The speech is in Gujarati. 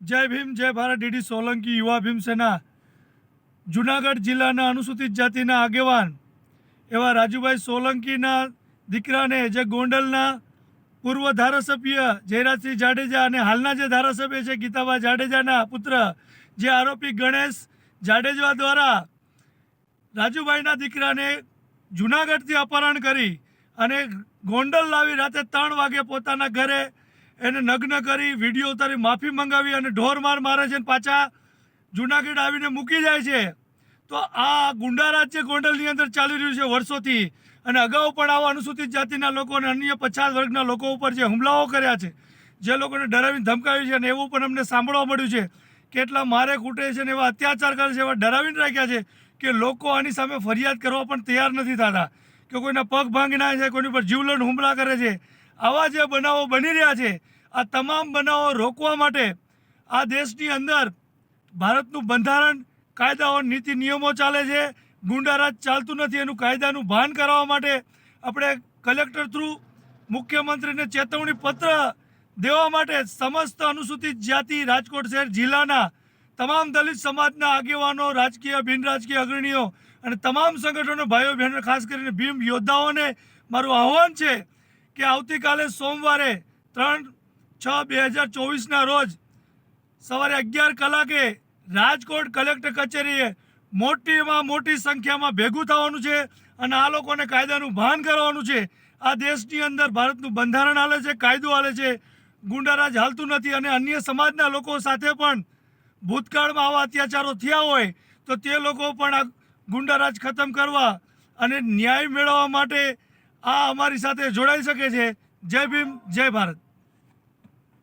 જય ભીમ, જય ભારત ડીડી સોલંકી યુવા ભીમસેના જુનાગઢ જિલ્લાના અનુસૂચિત જાતિના આગેવાન એવા રાજુભાઈ સોલંકીના દીકરાને જે ગોંડલના પૂર્વ ધારાસભ્ય જયરાજસિંહ જાડેજા અને હાલના જે ધારાસભ્ય છે ગીતાબા જાડેજાના પુત્ર જે આરોપી ગણેશ જાડેજા દ્વારા રાજુભાઈના દીકરાને જુનાગઢથી અપહરણ કરી અને ગોંડલ લાવી રાતે ત્રણ વાગે પોતાના ઘરે એને નગ્ન કરી વીડિયો ઉતારી માફી મંગાવી અને ઢોર માર મારે છે પાછા જુનાગઢ આવીને મૂકી જાય છે. તો આ ગુંડારાજ જે ગોંડલની અંદર ચાલી રહ્યું છે વર્ષોથી. અને અગાઉ પણ આવા અનુસૂચિત જાતિના લોકો અને અન્ય પછાત વર્ગના લોકો ઉપર જે હુમલાઓ કર્યા છે, જે લોકોને ડરાવીને ધમકાવ્યું છે અને એવું પણ અમને સાંભળવા મળ્યું છે કેટલા મારે કૂટે છે ને એવા અત્યાચાર કરે છે એવા ડરાવીને રાખ્યા છે કે લોકો આની સામે ફરિયાદ કરવા પણ તૈયાર નથી થતા. કે કોઈના પગ ભાંગી નાખે છે, કોઈની પર જીવલેણ હુમલા કરે છે. આવા જે બનાવો બની રહ્યા છે, આ તમામ બનાવો રોકવા માટે આ દેશની અંદર ભારતનું બંધારણ કાયદાઓ નીતિ નિયમો ચાલે છે. ગુંડારાજ ચાલતું નથી, એનું કાયદાનું ભાન કરાવવા માટે આપણે કલેક્ટર થ્રુ મુખ્યમંત્રીને ચેતવણી પત્ર દેવા માટે સમસ્ત અનુસૂચિત જાતિ, રાજકોટ શહેર જિલ્લાના તમામ દલિત સમાજના આગેવાનો, રાજકીય બિન રાજકીય અગ્રણીઓ અને તમામ સંગઠનો ભાઈઓ બહેનો ખાસ કરીને ભીમ યોદ્ધાઓને મારું આહ્વાન છે કે આવતીકાલે સોમવારે ત્રણ છ બે હજાર ચોવીસના રોજ સવારે અગિયાર કલાકે રાજકોટ કલેક્ટર કચેરીએ મોટીમાં મોટી સંખ્યામાં ભેગું થવાનું છે અને આ લોકોને કાયદાનું ભાન કરવાનું છે. આ દેશની અંદર ભારતનું બંધારણ હાલે છે, કાયદો હાલે છે. ગુંડારાજ હાલતું નથી અને અન્ય સમાજના લોકો સાથે પણ ભૂતકાળમાં આવા અત્યાચારો થયા હોય તો તે લોકો પણ આ ગુંડારાજ ખતમ કરવા અને ન્યાય મેળવવા માટે આ અમારી સાથે જોડાઈ શકે છે. જય ભીમ જય ભારત.